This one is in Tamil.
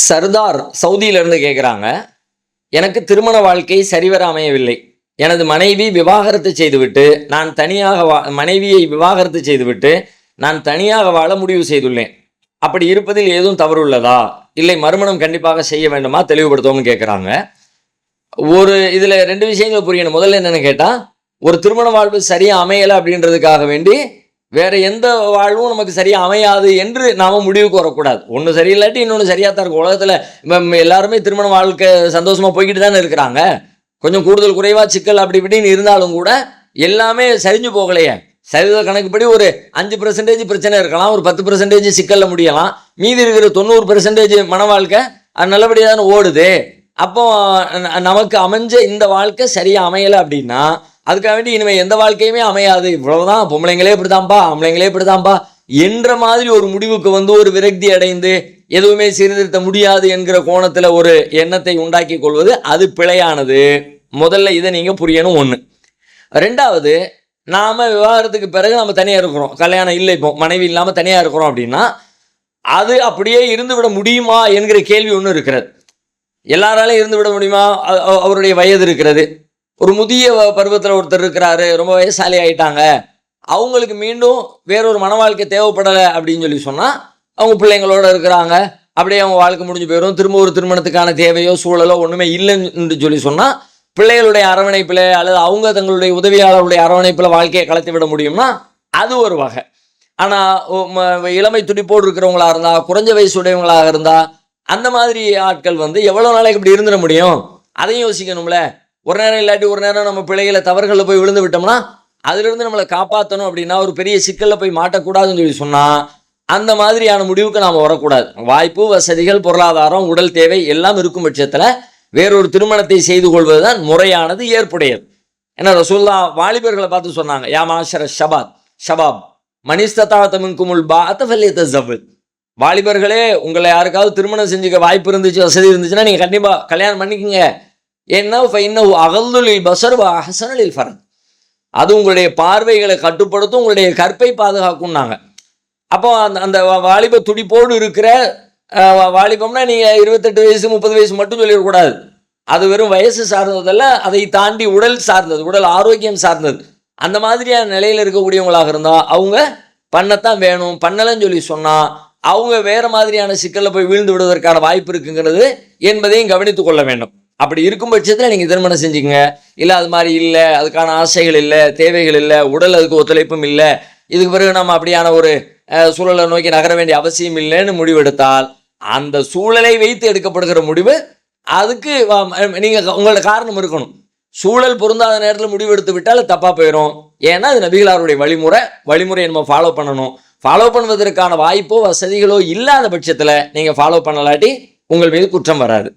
சர்தார் சவுதியிலிருந்து கேட்குறாங்க எனக்கு திருமண வாழ்க்கை சரிவர அமையவில்லை. எனது மனைவி விவாகரத்து செய்துவிட்டு நான் தனியாக வா மனைவியை விவாகரத்து செய்துவிட்டு நான் தனியாக வாழ முடிவு செய்துள்ளேன். அப்படி இருப்பதில் ஏதும் தவறு உள்ளதா இல்லை மறுமணம் கண்டிப்பாக செய்ய வேண்டுமா? தெளிவுபடுத்தவும் கேட்குறாங்க ஒரு இதில் ரெண்டு விஷயங்கள் புரியணும். முதல்ல என்னென்னு கேட்டால் ஒரு திருமண வாழ்வு சரியாக அமையலை அப்படின்றதுக்காக வேண்டி வேற எந்த வாழ்வும் நமக்கு சரியா அமையாது என்று நாம முடிவுக்கு வரக்கூடாது ஒன்று சரியில்லாட்டி இன்னொன்று சரியாக தான் இருக்கும். உலகத்தில் எல்லாருமே திருமண வாழ்க்கை சந்தோஷமா போய்கிட்டு தானே இருக்கிறாங்க. கொஞ்சம் கூடுதல் குறைவா சிக்கல் அப்படி இப்படின்னு இருந்தாலும் கூட எல்லாமே சரிஞ்சு போகலையே. சரித கணக்குப்படி ஒரு அஞ்சு பர்சன்டேஜ் பிரச்சனை இருக்கலாம். ஒரு பத்து பர்சன்டேஜ் சிக்கல்ல முடியலாம். மீதி இருக்கிற தொண்ணூறு பர்சன்டேஜ் மன வாழ்க்கை அது நல்லபடியாக தானே ஓடுது. அப்போ நமக்கு அமைஞ்ச இந்த வாழ்க்கை சரியா அமையலை அப்படின்னா அதுக்காக வேண்டி இனிமேல் எந்த வாழ்க்கையுமே அமையாது. இவ்வளவுதான் பொம்பளைங்களே இப்படிதான்பா ஆம்பளைங்களே இப்படிதான்பா என்ற மாதிரி ஒரு முடிவுக்கு வந்து ஒரு விரக்தி அடைந்து எதுவுமே சீர்திருத்த முடியாது என்கிற கோணத்தில் ஒரு எண்ணத்தை உண்டாக்கி கொள்வது அது பிழையானது. முதல்ல இதை நீங்கள் புரியணும் ஒன்று ரெண்டாவது நாம் விவாகரத்துக்கு பிறகு நம்ம தனியாக இருக்கிறோம். கல்யாணம் இல்லை இப்போ மனைவி இல்லாமல் தனியாக இருக்கிறோம் அப்படின்னா அது அப்படியே இருந்து விட முடியுமா என்கிற கேள்வி ஒன்று இருக்கிறது. எல்லாராலையும் இருந்து விட முடியுமா? அவருடைய வயது இருக்கிறது. ஒரு முதிய பருவத்தில் ஒருத்தர் இருக்கிறாரு ரொம்ப வயசாலி ஆயிட்டாங்க. அவங்களுக்கு மீண்டும் வேறொரு மன வாழ்க்கை தேவைப்படலை அப்படின்னு சொல்லி சொன்னால் அவங்க பிள்ளைங்களோட இருக்கிறாங்க. அப்படியே அவங்க வாழ்க்கை முடிஞ்சு போயிடும் திரும்ப ஒரு திருமணத்துக்கான தேவையோ சூழலோ ஒன்றுமே இல்லைன்னு சொல்லி சொன்னால் பிள்ளைகளுடைய அரவணைப்பில் அல்லது அவங்க தங்களுடைய உதவியாளருடைய அரவணைப்பில் வாழ்க்கையை கலத்தி விட முடியும்னா அது ஒரு வகை. ஆனால் இளமை துடிப்போடு இருக்கிறவங்களா இருந்தால் குறைஞ்ச வயசு உடையவங்களாக இருந்தால் அந்த மாதிரி ஆட்கள் வந்து எவ்வளோ நாளைக்கு இப்படி இருந்துட முடியும்? அதையும் யோசிக்கணும்ல. ஒரு நேரம் இல்லாட்டி ஒரு நேரம் நம்ம பிள்ளைகளை தவறுகளில் போய் விழுந்து விட்டோம்னா அதிலிருந்து நம்மளை காப்பாற்றணும் அப்படின்னா ஒரு பெரிய சிக்கலில் போய் மாட்டக்கூடாதுன்னு சொல்லி சொன்னால் அந்த மாதிரியான முடிவுக்கு நாம் வரக்கூடாது. வாய்ப்பு வசதிகள் பொருளாதாரம் உடல் தேவை எல்லாம் இருக்கும் பட்சத்தில் வேறொரு திருமணத்தை செய்து கொள்வது தான் முறையானது ஏற்புடையது. ஏன்னா ரசூல்லா வாலிபர்களை பார்த்து சொன்னாங்க யாமாஷர ஷபாத் ஷபாப் மனிஸ்ததா தமின்குமுல் பாத்த ஃபல்லியத்த ஜவ்வில் வாலிபர்களே உங்களை யாருக்காவது திருமணம் செஞ்சுக்க வாய்ப்பு இருந்துச்சு வசதி இருந்துச்சுன்னா நீங்கள் கண்டிப்பாக கல்யாணம் பண்ணிக்கங்க. ஏன்னா இன்னும் அகல்துலில் பசர் அஹசனலில் ஃபரத். அது உங்களுடைய பார்வைகளை கட்டுப்படுத்தும் உங்களுடைய கற்பை பாதுகாக்கும்னாங்க. அப்போ அந்த அந்த வாலிப துடிப்போடு இருக்கிற வாலிபம்னா நீங்கள் இருபத்தெட்டு வயசு முப்பது வயசு மட்டும் சொல்லிடக்கூடாது. அது வெறும் வயசு சார்ந்ததல்ல அதை தாண்டி உடல் சார்ந்தது உடல் ஆரோக்கியம் சார்ந்தது. அந்த மாதிரியான நிலையில் இருக்கக்கூடியவங்களாக இருந்தால் அவங்க பண்ணத்தான் வேணும் பண்ணலன்னு சொல்லி சொன்னால் அவங்க வேறு மாதிரியான சிக்கலில் போய் வீழ்ந்து விடுவதற்கான வாய்ப்பு இருக்குங்கிறது என்பதையும் கவனித்துக்கொள்ள வேண்டும். அப்படி இருக்கும் பட்சத்தில் நீங்கள் திருமணம் செஞ்சுக்கங்க. இல்லை அது மாதிரி இல்லை அதுக்கான ஆசைகள் இல்லை தேவைகள் இல்லை உடல் அதுக்கு ஒத்துழைப்பும் இல்லை. இதுக்கு பிறகு நம்ம அப்படியான ஒரு சூழலை நோக்கி நகர வேண்டிய அவசியம் இல்லைன்னு முடிவெடுத்தால் அந்த சூழலை வைத்து எடுக்கப்படுகிற முடிவு அதுக்கு நீங்கள் உங்களோட காரணம் இருக்கணும். சூழல் பொருந்தாத நேரத்தில் முடிவெடுத்து விட்டால் அது போயிடும் ஏன்னா அது நபிகளாருடைய வழிமுறை வழிமுறையை நம்ம ஃபாலோ பண்ணணும். ஃபாலோ பண்ணுவதற்கான வாய்ப்போ வசதிகளோ இல்லாத பட்சத்தில் நீங்கள் ஃபாலோ பண்ணலாட்டி உங்கள் மீது குற்றம் வராது.